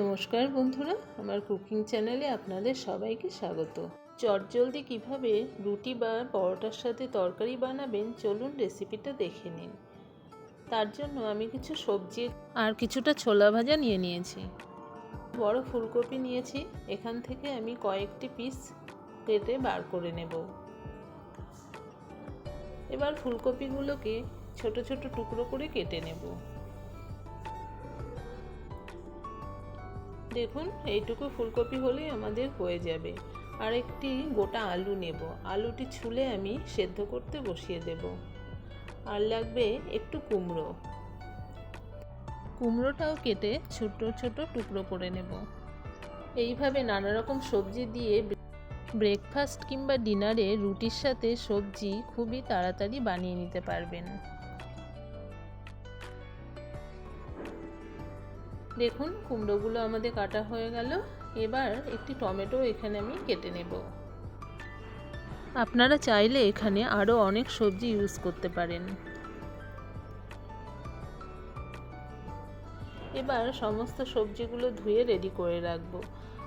নমস্কার বন্ধুরা, আমার কুকিং চ্যানেলে আপনাদের সবাইকে স্বাগত। চটজলদি কীভাবে রুটি বা পরোটার সাথে তরকারি বানাবেন, চলুন রেসিপিটা দেখে নিন। তার জন্য আমি কিছু সবজি আর কিছুটা ছোলা ভাজা নিয়ে নিয়েছি। বড় ফুলকপি নিয়েছি, এখান থেকে আমি কয়েকটি পিস কেটে বার করে নেব। এবার ফুলকপিগুলোকে ছোট ছোট টুকরো করে কেটে নেব। দেখুন, এইটুকু ফুলকপি হলেই আমাদের হয়ে যাবে। আর একটি গোটা আলু নেব। আলুটি ছুলে আমি সেদ্ধ করতে বসিয়ে দেব। আর লাগবে একটু কুমড়ো। কুমড়োটাও কেটে ছোট ছোট টুকরো করে নেব। এইভাবে নানা রকম সবজি দিয়ে ব্রেকফাস্ট কিংবা ডিনারে রুটির সাথে সবজি খুবই তাড়াতাড়ি বানিয়ে নিতে পারবেন। দেখুন, কুমড়োগুলো আমাদের কাটা হয়ে গেল। এবার একটি টমেটো এখানে আমি কেটে নেব। আপনারা চাইলে এখানে আরও অনেক সবজি ইউজ করতে পারেন। এবার সমস্ত সবজিগুলো ধুয়ে রেডি করে রাখব।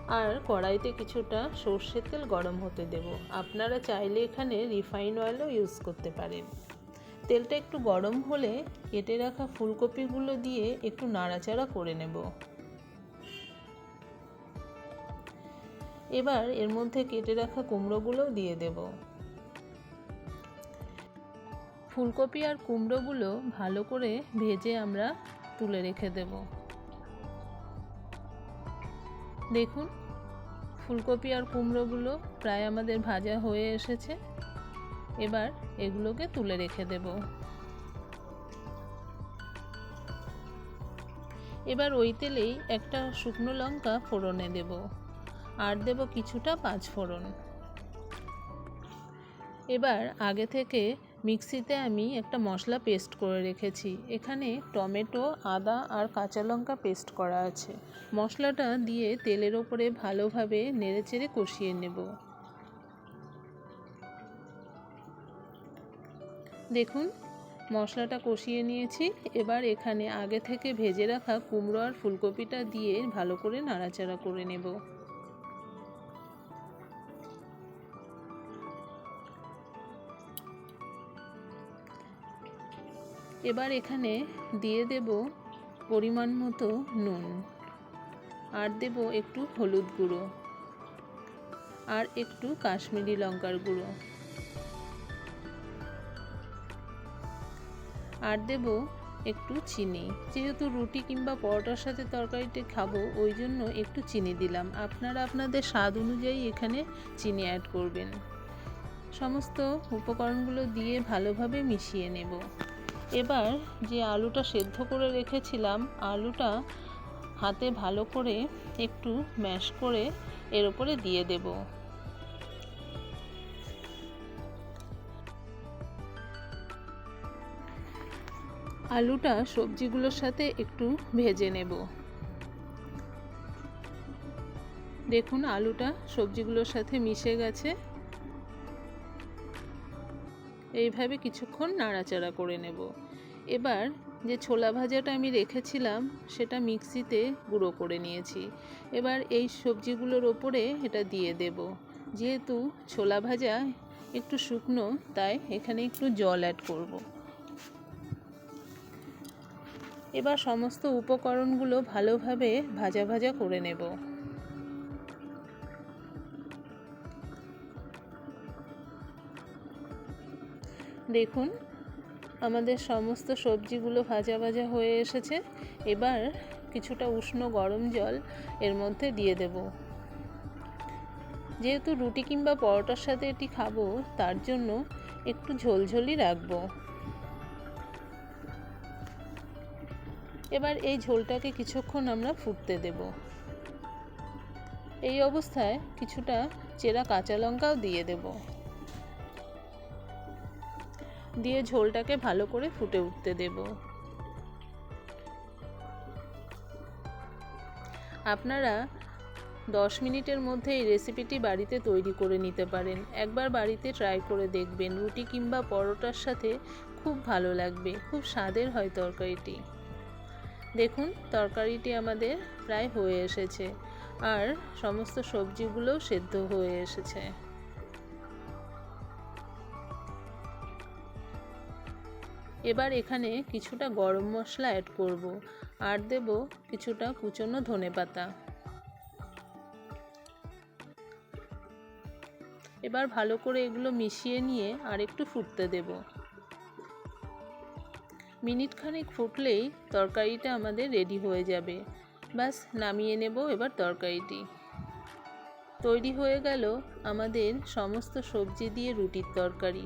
আর কড়াইতে কিছুটা সর্ষের তেল গরম হতে দেব। আপনারা চাইলে এখানে রিফাইন অয়েলও ইউজ করতে পারেন। তেলটা একটু গরম হলে কেটে রাখা ফুলকপিগুলো দিয়ে একটু নাড়াচাড়া করে নেব। এবার এর মধ্যে কেটে রাখা কুমড়োগুলোও দিয়ে দেব। ফুলকপি আর কুমড়োগুলো ভালো করে ভেজে আমরা তুলে রেখে দেব। দেখুন, ফুলকপি আর কুমড়োগুলো প্রায় আমাদের ভাজা হয়ে এসেছে। এবার এগুলোকে তুলে রেখে দেব। এবার ওই তেলেই একটা শুকনো লঙ্কা ফোড়নে দেব। আর দেব কিছুটা পাঁচ ফোড়ন। এবার আগে থেকে মিক্সিতে আমি একটা মশলা পেস্ট করে রেখেছি। এখানে টমেটো, আদা আর কাঁচা লঙ্কা পেস্ট করা আছে। মশলাটা দিয়ে তেলের ওপরে ভালোভাবে নেড়েচেড়ে কষিয়ে নেব। দেখুন, মশলাটা কষিয়ে নিয়েছি। এবার এখানে আগে থেকে ভেজে রাখা কুমড়ো আর ফুলকপিটা দিয়ে ভালো করে নাড়াচাড়া করে নেব। এবার এখানে দিয়ে দেব পরিমাণ মতো নুন আর দেব একটু হলুদ গুঁড়ো আর একটু কাশ্মীরি লঙ্কার গুঁড়ো। আর দেব একটু চিনি। যেহেতু রুটি কিংবা পরোটার সাথে তরকারিতে খাব, ওই জন্য একটু চিনি দিলাম। আপনারা আপনাদের স্বাদ অনুযায়ী এখানে চিনি অ্যাড করবেন। সমস্ত উপকরণগুলো দিয়ে ভালোভাবে মিশিয়ে নেব। এবার যে আলুটা সেদ্ধ করে রেখেছিলাম, আলুটা হাতে ভালো করে একটু ম্যাশ করে এর ওপরে দিয়ে দেবো। আলুটা সবজিগুলোর সাথে একটু ভেজে নেব। দেখুন আলুটা সবজিগুলোর সাথে মিশে গেছে। এইভাবে কিছুক্ষণ নাড়াচাড়া করে নেব। এবার যে ছোলা ভাজাটা আমি রেখেছিলাম, সেটা মিক্সিতে গুঁড়ো করে নিয়েছি। এবার এই সবজিগুলোর ওপরে এটা দিয়ে দেব। যেহেতু ছোলা ভাজা একটু শুকনো, তাই এখানে একটু জল অ্যাড করব। এবার সমস্ত উপকরণগুলো ভালোভাবে ভাজা ভাজা করে নেব। দেখুন, আমাদের সমস্ত সবজিগুলো ভাজা ভাজা হয়ে এসেছে। এবার কিছুটা উষ্ণ গরম জল এর মধ্যে দিয়ে দেব। যেহেতু রুটি কিংবা পরোটার সাথে এটি খাব, তার জন্য একটু ঝোলঝোলই রাখব। এবার এই ঝোলটাকে কিছুক্ষণ আমরা ফুটতে দেব। এই অবস্থায় কিছুটা চেরা কাঁচা লঙ্কাও দিয়ে দেব। দিয়ে ঝোলটাকে ভালো করে ফুটে উঠতে দেব। আপনারা দশ মিনিটের মধ্যে এই রেসিপিটি বাড়িতে তৈরি করে নিতে পারেন। একবার বাড়িতে ট্রাই করে দেখবেন। রুটি কিংবা পরোটার সাথে খুব ভালো লাগবে। খুব স্বাদের হয় তরকারিটি। দেখুন, তরকারিটি আমাদের প্রায় হয়ে এসেছে। আর সমস্ত সবজিগুলোও সেদ্ধ হয়ে এসেছে। এবার এখানে কিছুটা গরম মশলা অ্যাড করব। আর দেব কিছুটা কুচনো ধনে পাতা। এবার ভালো করে এগুলো মিশিয়ে নিয়ে আর একটু ফুটতে দেব। মিনিট খানেক ফুটলেই তরকারিটা আমাদের রেডি হয়ে যাবে। বাস, নামিয়ে নেব এবার তরকারিটি। তৈরি হয়ে গেল আমাদের সমস্ত সবজি দিয়ে রুটির তরকারি।